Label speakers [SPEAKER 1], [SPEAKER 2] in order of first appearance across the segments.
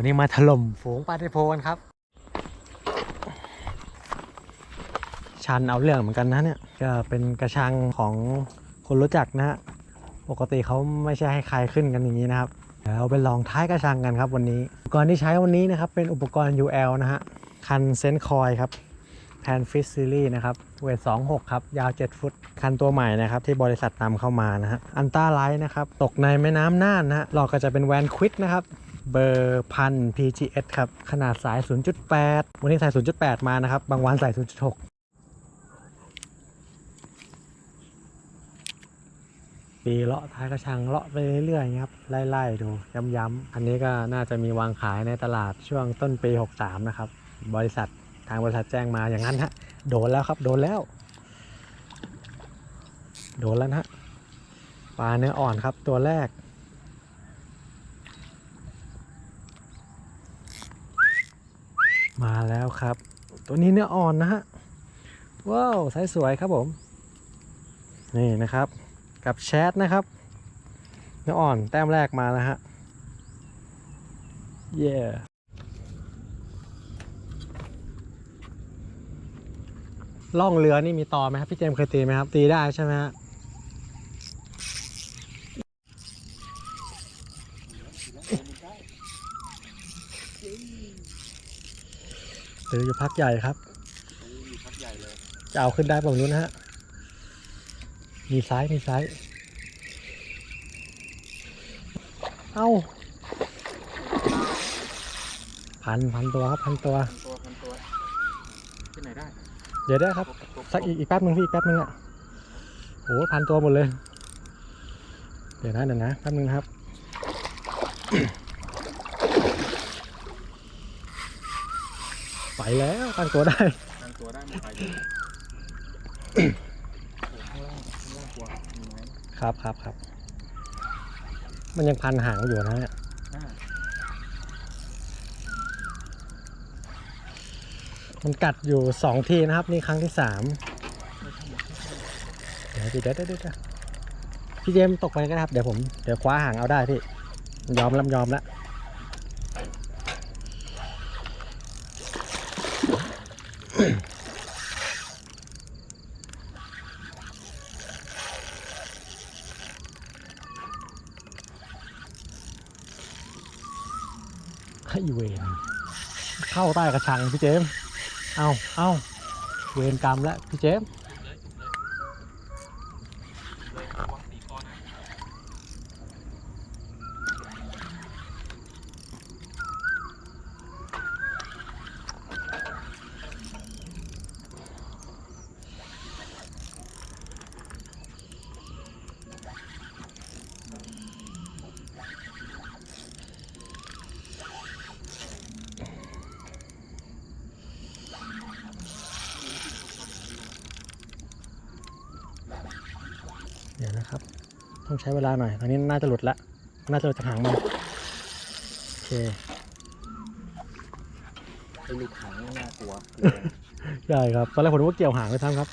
[SPEAKER 1] วันนี้มาถล่มฝูงปลาเทโพกันครับ ชันเอาเรื่องเหมือนกันนะเนี่ยก็เป็นกระชังของคนรู้จักนะฮะปกติเขาไม่ใช่ให้ใครขึ้นกันอย่างนี้นะครับเดี๋ยวเราไปลองท้ายกระชังกันครับวันนี้ อุปกรณ์ที่ใช้วันนี้นะครับ เป็นอุปกรณ์ UL นะฮะ คันเซนคอยครับแพนฟิชซีรีส์นะครับ เวท 26 ครับ ยาว 7 ฟุต คันตัวใหม่นะครับ ที่บริษัทนำเข้ามานะฮะ อันต้าไลท์นะครับ ตกในแม่น้ำน่านนะฮะหลอกก็จะเป็นแวนควิกนะครับ เบอร์พัน PGS ครับ ขนาดสาย 0.8 วันนี้ใส่0.8 มานะครับ บางวันใส่0.6 ปีเลาะท้ายกระชังเลาะไปเรื่อยๆครับ ไล่ๆดู ย้ำๆ อันนี้ก็น่าจะมีวางขายในตลาดช่วงต้นปี 63 นะครับ บริษัททางบริษัทแจ้งมาอย่างนั้นฮะ โดนแล้วครับ โดนแล้ว โดนแล้วนะฮะ ปลาเนื้ออ่อนครับตัวแรก มาแล้วครับ ตัวนี้เนื้ออ่อนนะฮะ ว้าวไซส์สวยครับผม นี่นะครับ กับแชทนะครับ เนื้ออ่อนแต้มแรกมาแล้วฮะ เย่ล่องเรือนี่มีต่อไหมครับพี่เจมเคยตีไหมครับ ตีได้ใช่ไหมฮะ หรืออยู่พักใหญ่ครับ
[SPEAKER 2] มีพักใหญ่เลย
[SPEAKER 1] จะเอาขึ้นได้แบบนู้นนะฮะ มีซ้าย มีซ้าย เอ้า พันพันตัวครับพันตัว
[SPEAKER 2] พันตัวพันตัวที่ไหนได้
[SPEAKER 1] เดี๋ยวได้ครับ สักอีกอีกแป๊บนึงพี่อีกแป๊บนึงอะโหพันตัวหมดเลย เดี๋ยวนะเดี๋ยวนะแป๊บนึงนะครับ ไปแล้วตั้งตัวได้
[SPEAKER 2] ตั้งตัวได้ไม่ไปเลยโอ้ข้างล่างข้างล่างกลัวมีไหม
[SPEAKER 1] ครับครับครับ มันยังพันหางอยู่นะเนี่ย
[SPEAKER 2] อ่า
[SPEAKER 1] มันกัดอยู่สองทีนะครับ นี่ครั้งที่สามเดี๋ยวเดี๋ยวเดี๋ยวเดี๋ยวเดี๋ยวพี่เจมส์ตกไปก็ได้ครับ เดี๋ยวผมเดี๋ยวคว้าหางเอาได้พี่ยอมแล้วยอมแล้ว ให้เวนเข้าใต้กระชังพี่เจม เอาเอาเวรกรรมแล้วพี่เจมส์
[SPEAKER 2] เลยระวังตีคอนะ
[SPEAKER 1] เดี๋ยวนะครับ ต้องใช้เวลาหน่อย ตอนนี้น่าจะหลุดละ น่าจะหลุดจากหางมันโอเค
[SPEAKER 2] ไอ้ลูกหางนี่น่ากลัว
[SPEAKER 1] ได้ครับ ตอนแรกผมนึกว่าเกี่ยวหางเลยทั้งครับ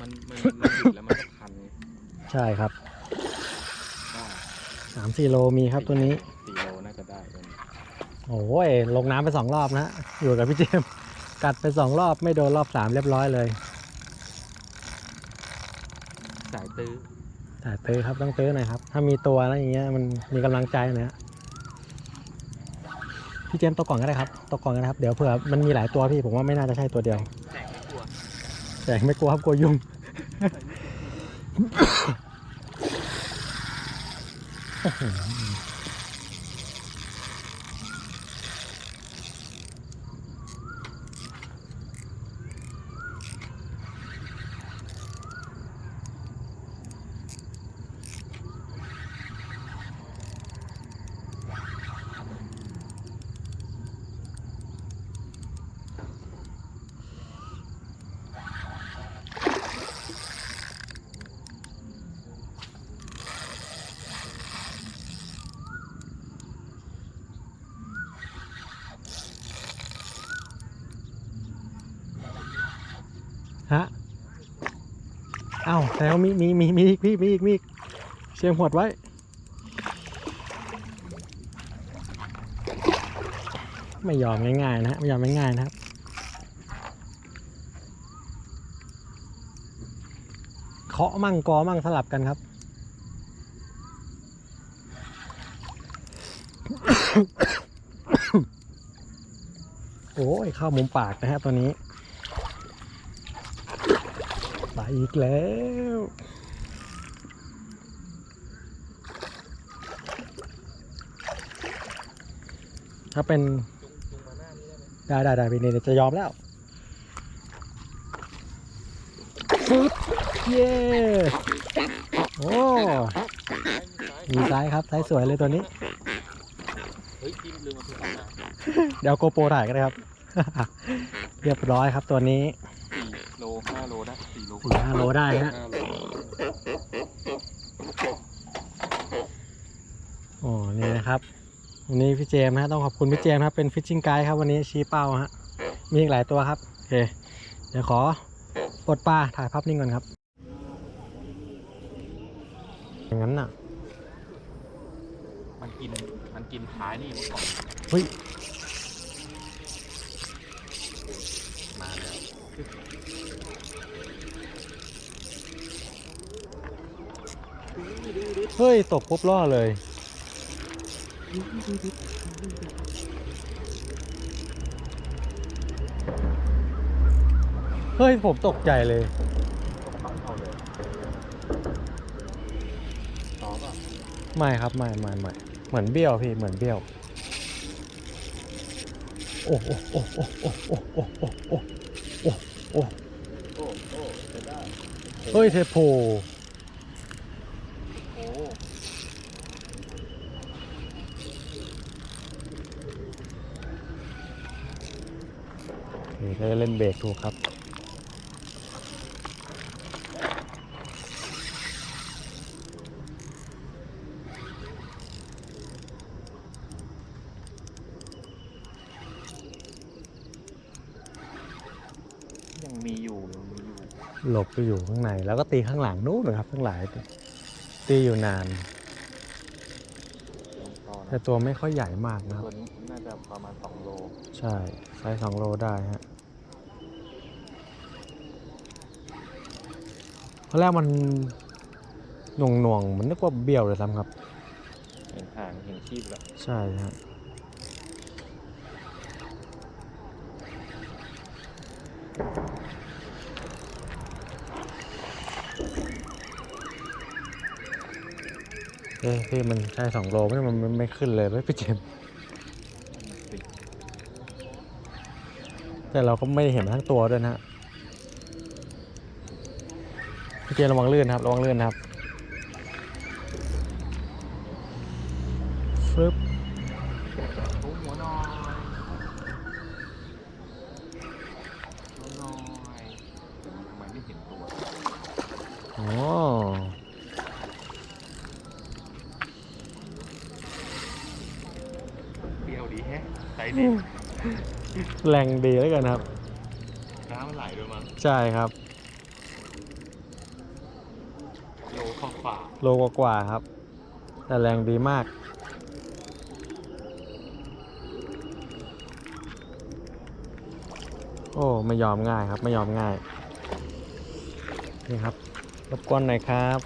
[SPEAKER 2] มันมันมันหยุดแล้วมันก็พัน
[SPEAKER 1] ใช่ครับ
[SPEAKER 2] ได้
[SPEAKER 1] สามสี่โลมีครับตัวนี้
[SPEAKER 2] สี่โลน่าจะได้ตัวนี้
[SPEAKER 1] โอ้ย ลงน้ำไปสองรอบนะ อยู่กับพี่เจมส์กัดไปสองรอบไม่โดนรอบสามเรียบร้อยเลย
[SPEAKER 2] สายตื้อ
[SPEAKER 1] แต่ตื้อครับต้องตื้อหน่อยครับ ถ้ามีตัวแล้วอย่างเงี้ยมันมีกำลังใจหนะพี่เจมส์ตกก่อนก็ได้ครับตกก่อนก็ได้ครับ เดี๋ยวเผื่อมันมีหลายตัวพี่ผมว่าไม่น่าจะใช่ตัวเดียว
[SPEAKER 2] แสงไม่กลัว
[SPEAKER 1] แต่ไม่กลัวครับกลัวยุ่ง ฮะาแล้วมีมีมีมีอีกพี่มีอีกมีอีกเชียงหวดไว้ ไม่ยอมง่ายๆนะฮะไม่ยอมง่ายๆนะครับเคาะมั่งกอมั่งสลับกันครับโอ้ยเข้ามุมปากนะฮะตัวนี้ อีกแล้วถ้าเป็น
[SPEAKER 2] จุงมาหน้านี้ได้ไหม
[SPEAKER 1] ได้ได้ได้พี่นี่จะยอมแล้วปึ๊บเย้โอ้
[SPEAKER 2] มีซ้าย
[SPEAKER 1] มีไซส์ครับไซส์สวยเลยตัวนี้
[SPEAKER 2] เฮ้ยพี่ลืมมาถึงนะ
[SPEAKER 1] เดี๋ยวโกโปรถ่ายกันนะครับ เรียบร้อยครับตัวนี้
[SPEAKER 2] สี่โลห้าโลได้ สี่โล
[SPEAKER 1] สี่ห้าโลได้ฮะ
[SPEAKER 2] ห้าโล
[SPEAKER 1] โอ้นี่นะครับวันนี้พี่เจมส์ฮะต้องขอบคุณพี่เจมส์ครับเป็นฟิชชิ่งไกด์ครับวันนี้ชี้เป้าฮะมีอีกหลายตัวครับโอเคเดี๋ยวขอปลดปลาถ่ายภาพนิ่งก่อนครับอย่างนั้นน่ะ
[SPEAKER 2] มันกินมันกินท้ายนี่มันก่อน
[SPEAKER 1] เฮ้ย
[SPEAKER 2] มาแล้ว
[SPEAKER 1] เฮ้ยตกปุ๊บล่อเลย เฮ้ย ผมตกใจเลย
[SPEAKER 2] ปังเข้าเลยต่อป่ะ
[SPEAKER 1] ไม่ครับ ไม่ไม่ไม่เหมือนเบี้ยวพี่ เหมือนเบี้ยว โอ้โอ้โอ้โอ้โอ้โอ้โอ้โอ้โอ้โอ้โอ้
[SPEAKER 2] โอ้โอ้จะได้
[SPEAKER 1] เฮ้ยเทโพ นี่ก็เล่นเบรกถูกครับ
[SPEAKER 2] ยังมีอยู่ยังมีอยู่
[SPEAKER 1] หลบไปอยู่ข้างใน แล้วก็ตีข้างหลังนู้นนะครับข้างหลายตีอยู่นาน
[SPEAKER 2] ต่อ
[SPEAKER 1] แต่
[SPEAKER 2] นะ
[SPEAKER 1] ตัวไม่ค่อยใหญ่มากนะครับ
[SPEAKER 2] ตัวนี้น่าจะประมาณสองโล
[SPEAKER 1] ใช่ไซส์สองโลได้ฮะ อนแรกมันหน่วงหน่วงๆเหมันนึกว่าเบี้ยวเลยซ้ำครับ
[SPEAKER 2] เห็นหางเห็นชีพแล้ว
[SPEAKER 1] ใช่ฮะเอ้ยพี่มันใช่สองโลไม่มันมันไม่ขึ้นเลยไม่พี่เจมส์
[SPEAKER 2] ติด
[SPEAKER 1] แต่เราก็ไม่ได้เห็นทั้งตัวด้วยนะฮะพี่ เจมส์ระวังลื่นนะครับระวังลื่นนะครับฟึบ
[SPEAKER 2] โอ้หัวหน้อยหัวหน้อยทำไมไม่เห็นตัว
[SPEAKER 1] อ๋อ
[SPEAKER 2] เปรี้ยวดีแฮะใจดี
[SPEAKER 1] แรงดีแล้วกันครับ
[SPEAKER 2] น้ำมันไหลด้วยมั้ง
[SPEAKER 1] ใช่ครับ
[SPEAKER 2] โลเข้าฝา
[SPEAKER 1] โลกว่าครับ แต่แรงดีมาก โอ้ไม่ยอมง่ายครับไม่ยอมง่าย นี่ครับรบกวนหน่อยครับ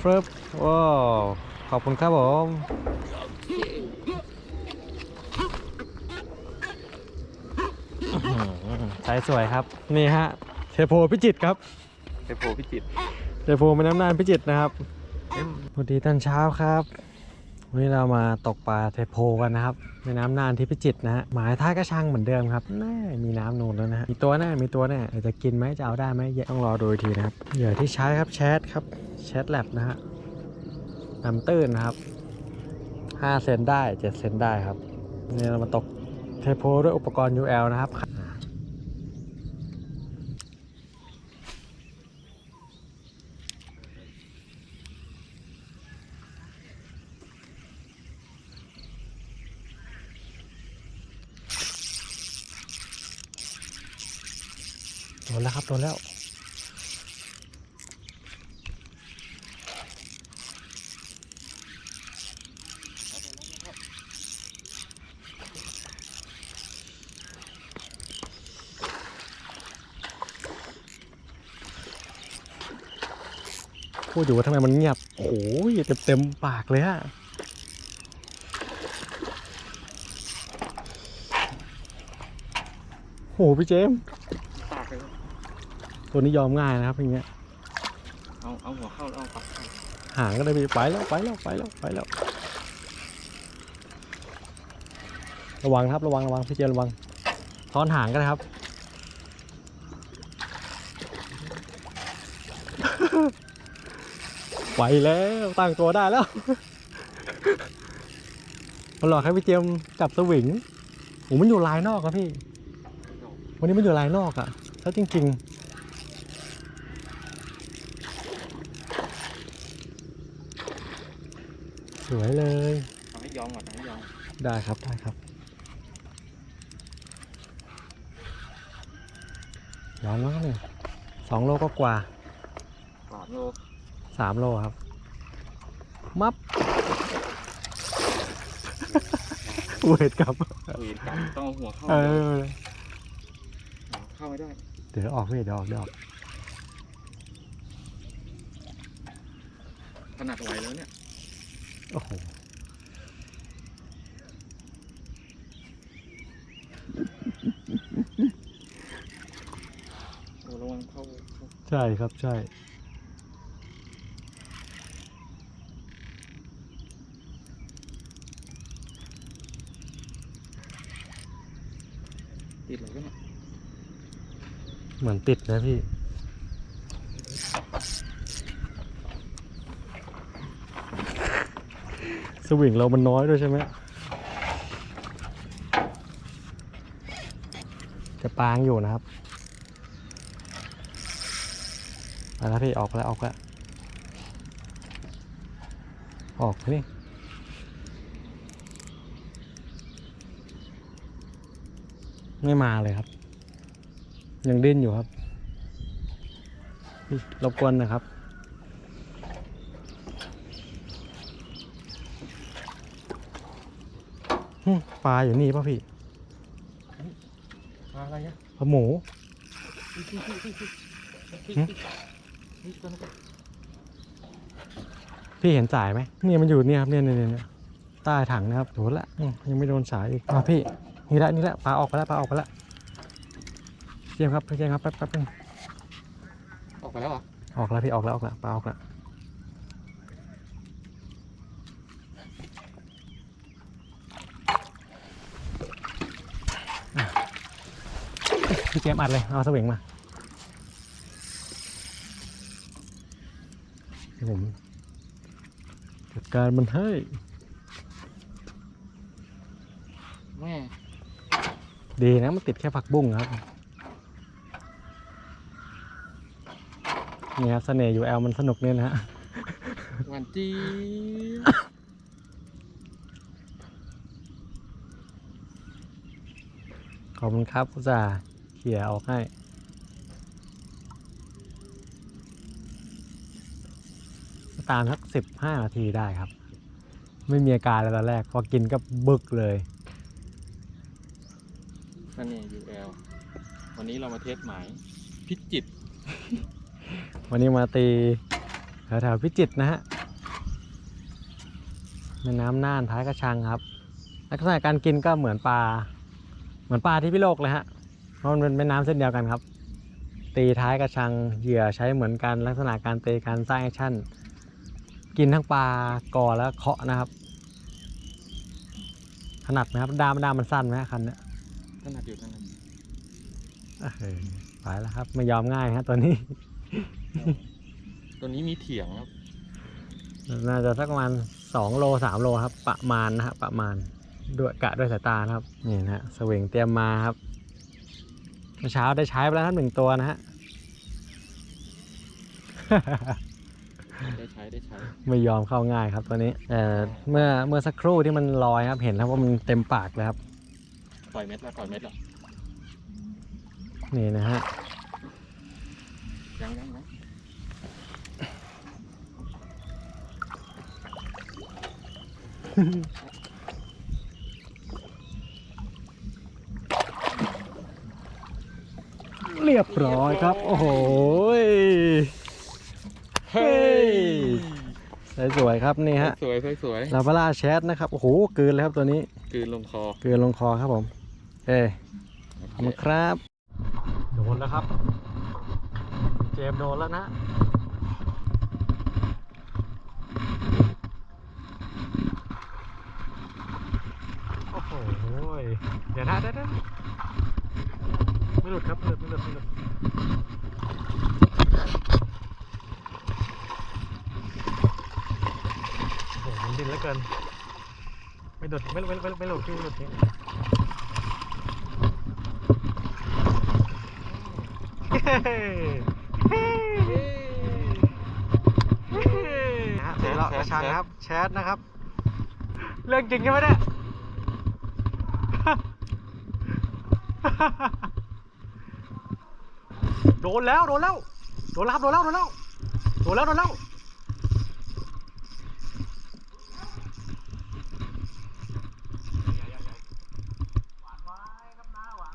[SPEAKER 1] ฟรึบว้าวขอบคุณครับผมใช้สวยครับ นี่ฮะเทโพพิจิตครับ
[SPEAKER 2] เทโพพิจิตร
[SPEAKER 1] เทโพแม่น้ำน่านพิจิตรนะครับสวัสดีตอนเช้าครับ วันนี้เรามาตกปลาเทโพกันนะครับแม่น้ำน่านที่พิจิตรนะฮะหมายท่ากระชังเหมือนเดิมครับแน่มีน้ำนูนแล้วนะฮะมีตัวแน่มีตัวแน่แต่จะกินไหมจะเอาได้ไหมเดี๋ยวต้องรอดูอีกทีนะครับเหยื่อที่ใช้ครับแชทครับแชทแลบนะฮะน้ำตื้นนะครับ5เซนได้7เซนได้ครับนี่เรามาตกเทโพด้วยอุปกรณ์ UL นะครับ ครับโดนแล้วพูดอยู่ว่าทำไมมันเงียบ โอ้ยเต็มเต็มปากเลยฮะโอ้พี่เจม ตัวนี้ยอมง่ายนะครับอย่างเงี้ย
[SPEAKER 2] เอาเอาหัวเข้าแล้วเอาปากเข้า
[SPEAKER 1] ห่างก็ได้ไปไปแล้วไปแล้วไปแล้วไปแล้ว ระวังครับระวังระวังพี่เจมส์ระวังซ้อนห่างก็ได้ครับไหวแล้วตั้งตัวได้แล้วมันหลอกให้พี่เจมส์จับสวิงโอ้มันอยู่ลายนอกครับพี่ วันนี้มันอยู่ลายนอกอะถ้าจริง ๆ สวยเลย
[SPEAKER 2] เอาให้ยองก่อนเอาให้ยอง
[SPEAKER 1] ได้ครับได้ครับย้อนแล้วเนี่ยสองโลก็กว่า
[SPEAKER 2] สามโล
[SPEAKER 1] สามโลครับ มับเวทกลับ
[SPEAKER 2] เวีนกลับต้องเอาหัวเข้า
[SPEAKER 1] เออ
[SPEAKER 2] หัวเข้าไม่ได้
[SPEAKER 1] เดี๋ยวออกพี่เดี๋ยวออกเดี๋ยวออก
[SPEAKER 2] ขนาดไหวแล้วเนี่ย
[SPEAKER 1] โอ้โห
[SPEAKER 2] โอ้ระวังเข้าเข้า
[SPEAKER 1] ใช่ครับใช่
[SPEAKER 2] ติดอะไรก็เนี่ย
[SPEAKER 1] เหมือนติดนะพี่ สวิงเรามันน้อยด้วยใช่ไหมจะปางอยู่นะครับไปแล้วพี่ออกแล้วออกแล้วออกนี่ไม่มาเลยครับ ยังดิ้นอยู่ครับรบกวนนะครับ หึ ปลาอยู่นี่ป่ะพี่
[SPEAKER 2] มาอะไรเนี่ย
[SPEAKER 1] ปลาหมูหึ
[SPEAKER 2] นี่ตัวนั้นก็
[SPEAKER 1] พี่เห็นสายไหมเนี่ยมันอยู่เนี่ยครับเนี่ยเนี่ยเนี่ยเนี่ยใต้ถังนะครับโดนละอืมยังไม่โดนสายอีกอะพี่นี่ละนี่ละปลาออกไปแล้วปลาออกไปแล้วเจียมครับพี่เจียมครับแป๊บแป๊บนึง
[SPEAKER 2] ออกไปแล้วเหรอ
[SPEAKER 1] ออกแล้วพี่ออกแล้วออกแล้วปลาออกแล้ว พี่เจมส์อัดเลย เอาสวิงมาเดี๋ยวผมจัดการมันให้
[SPEAKER 2] แม่
[SPEAKER 1] ดีนะมันติดแค่ผักบุ้งครับ นี่ครับเสน่ห์ยูแอลมันสนุกเนี่ยนะฮะ
[SPEAKER 2] หวานจี๊ด
[SPEAKER 1] ขอบคุณครับอุตส่าห์เขี่ยออกให้ ตามสักสิบห้านาทีได้ครับ ไม่มีอาการเลยตอนแรก พอกินก็บึกเลย
[SPEAKER 2] นั่นนี่ UL วันนี้เรามาเทสหมายพิจิต
[SPEAKER 1] วันนี้มาตีแถวๆพิจิตนะฮะแม่น้ำน่านท้ายกระชังครับ ลักษณะการกินก็เหมือนปลา เหมือนปลาที่พิโลกเลยฮะ เพราะมันเป็นแม่น้ำเส้นเดียวกันครับ ตีท้ายกระชังเหยื่อใช้เหมือนกันลักษณะการตีการสร้างแอคชั่น กินทั้งปลากอแล้วเคาะนะครับถนัดไหมครับดามดามมันสั้นไหมฮะคันเนี้ย
[SPEAKER 2] ขนาดอยู่ขนาด
[SPEAKER 1] เออไปแล้วครับไม่ยอมง่ายฮะตัวนี้
[SPEAKER 2] ตัวนี้มีเถียงครับ
[SPEAKER 1] น่าจะสักประมาณสองโลสามโลครับ ประมาณนะฮะประมาณด้วยกะด้วยสายตานะครับนี่นะฮะสวิงเตรียมมาครับ เมื่อเช้าได้ใช้ไปแล้วครับหนึ่งตัวนะฮะ
[SPEAKER 2] ได้ใช้ได้ใช้
[SPEAKER 1] ไม่ยอมเข้าง่ายครับตัวนี้แต่เมื่อเมื่อสักครู่ที่มันลอยครับเห็นแล้วว่ามันเต็มปากเลยครับ
[SPEAKER 2] ปล่อยเม็ดแล้วปล่อยเม็ดแล้ว
[SPEAKER 1] นี่นะฮะ
[SPEAKER 2] ยังยังยัง
[SPEAKER 1] เรียบร้อยครับ โอ้โหยเฮ้ยสวยๆครับนี่ฮะ
[SPEAKER 2] สวยสวยสวย
[SPEAKER 1] ลาบาร่าแชทนะครับ โอ้โหกลืนเลยครับตัวนี้
[SPEAKER 2] กลืนลงคอก
[SPEAKER 1] ลืนลงคอครับผม เอ้ขอบคุณครับ โดนแล้วครับ เจมส์โดนแล้วนะโอ้โหเดี๋ยวนะเดี๋ยวนะ ไม่หลุดครับไม่หลุดไม่หลุดไม่หลุดโอ้โหมันดิ้นเหลือเกิน ไม่หลุดไม่หลุดไม่หลุดไม่หลุดไม่หลุดไม่หลุดนี่เฮ้เฮ้นะฮะเดี๋ยวเรากระชังนะครับ แชทนะครับ เรื่องจริงใช่ไหมเนี่ย โดนแล้ว โดนแล้ว โดนแล้วครับโดนแล้ว โดนแล้ว โดนแล้ว โดนแล้ว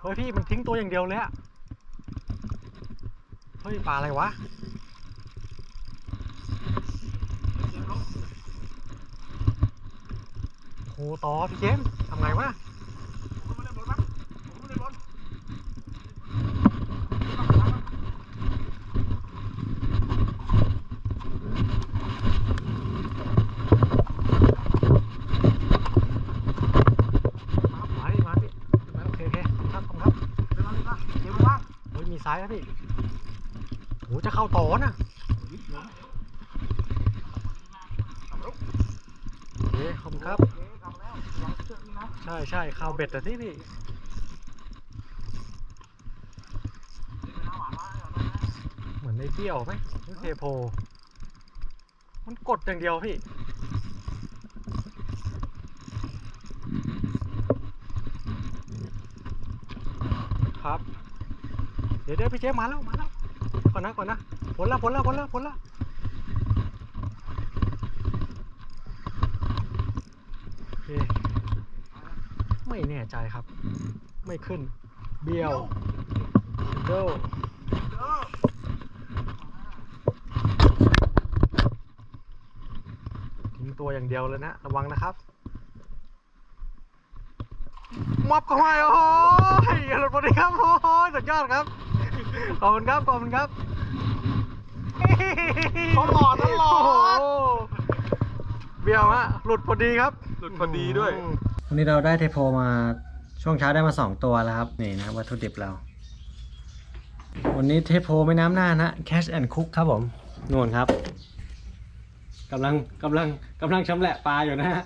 [SPEAKER 1] เฮ้ยพี่มันทิ้งตัวอย่างเดียวเลยอะเฮ้ยปลาอะไรวะโหต่อพี่เจมทำไงวะ มาดิมาดิมาโอเคโอเคขอบคุณครับขอบคุณครับเดี๋ยวมาเฮ้ยมี ซ้ายแล้วพี่โหจะเข้าต่อนะโอเคขอบคุณครับ ใช่ใช่เข้าเบ็ดแต่ที่พี่เหมือนในเบี้ยวไหมเทโพ มันกดอย่างเดียวพี่ ครับ เดี๋ยวเดี๋ยวพี่เจมส์มาแล้วมาแล้วก่อนนะก่อนนะผลละผลละผลละผลละโอเคไม่แน่ใจครับ ไม่ขึ้น เบี้ยวโดทิ้งตัวอย่างเดียวเลยนะ ระวังนะครับมอบเข้าไปโอ้โหหลุดพอดีครับโอ้โหสุดยอดครับ ขอบคุณครับ ขอบคุณครับ
[SPEAKER 3] เขาหล่อตลอด
[SPEAKER 1] โโหเบี้ยวฮะ หลุดพอดีครับ
[SPEAKER 2] หลุดพอดีด้วย
[SPEAKER 1] วันนี้เราได้เทโพมาช่วงเช้าได้มาสองตัวแล้วครับ นี่นะครับวัตถุดิบเรา วันนี้เทโพไม่น้ำหน้านะ Cash and Cook ครับผมนู่นครับกำลังกำลังกำลังชำแหละปลาอยู่นะฮะ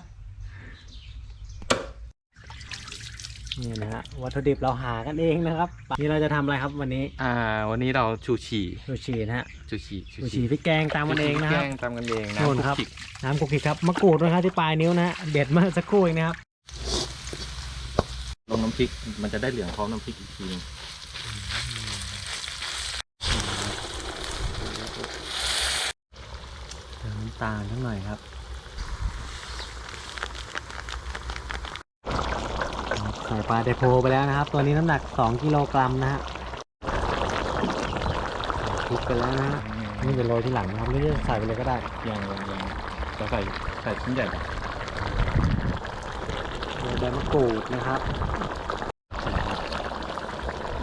[SPEAKER 1] นี่นะฮะวัตถุดิบเราหากันเองนะครับ นี่เราจะทำอะไรครับวันนี้
[SPEAKER 2] อ่า วันนี้เราชูชี
[SPEAKER 1] ซูชินะฮะ
[SPEAKER 2] ชูชี
[SPEAKER 1] ซูชิพริกแกงตามมันเองนะค
[SPEAKER 2] แก
[SPEAKER 1] รับ
[SPEAKER 2] งตามกันเองนะ
[SPEAKER 1] โน่นครับ
[SPEAKER 2] คลุก
[SPEAKER 1] น้ำกุกกิกครับมะกรูดนะครับที่ปลายนิ้วนะฮะเด็ดเมื่อสักครู่เองนะครับ
[SPEAKER 2] ลงน้ำพริกมันจะได้เหลืองพร้อมน้ำพริกอีกทีนึง
[SPEAKER 1] เติมน้ำตาลสักหน่อยครับ ใส่ ปลาเดโพไปแล้วนะครับ ตัวนี้น้ำหนัก 2 กิโลกรัมนะฮะคลุกไปแล้วนะฮะนี่จะโรยที่หลังนะครับไม่ได้ใส่ไปเลยก็ได้
[SPEAKER 2] ยังยังยังจะใส่ใส่ชิ้นใหญ่ก่อน
[SPEAKER 1] โรยใบมะกรูดนะครับ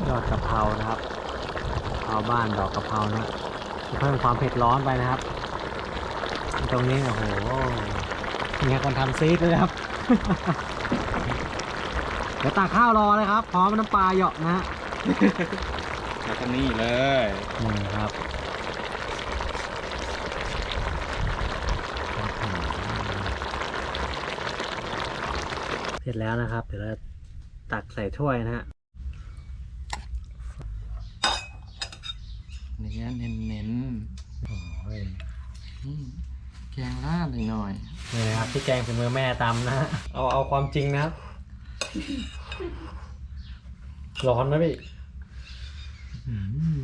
[SPEAKER 1] ยอดกะเพรานะครับกะเพราบ้านดอกกะเพรานะเพิ่มความเผ็ดร้อนไปนะครับ ตรงนี้โอ้โหเนี่ยคนทำซีดเลยครับ เดี๋ยวตากข้าวรอเลยครับ พร้อมน้ำปลาเหยาะนะฮะ
[SPEAKER 2] แล้วก็นี่เลย
[SPEAKER 1] นี่ครับเสร็จแล้วนะครับ เดี๋ยวเราตักใส่ถ้วยนะฮะ
[SPEAKER 2] เนื้อเน้นเน้น
[SPEAKER 1] โอ้ย
[SPEAKER 2] ๆอืมแกงราดหน่อย
[SPEAKER 1] นี่นะครับพี่แกงเป็นมือแม่ตำนะฮะเอาเอาความจริงนะครับ ร้อนไหมพี่อืม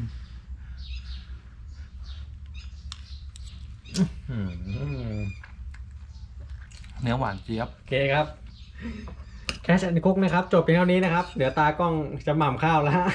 [SPEAKER 1] อืม
[SPEAKER 2] ๆเนื้อหวานเจี๊ยบ
[SPEAKER 1] โอเคครับ แค่ชันคุกนะครับ จบเพียงเท่านี้นะครับ เดี๋ยวตากล้องจะหม่ำข้าวแล้วฮะ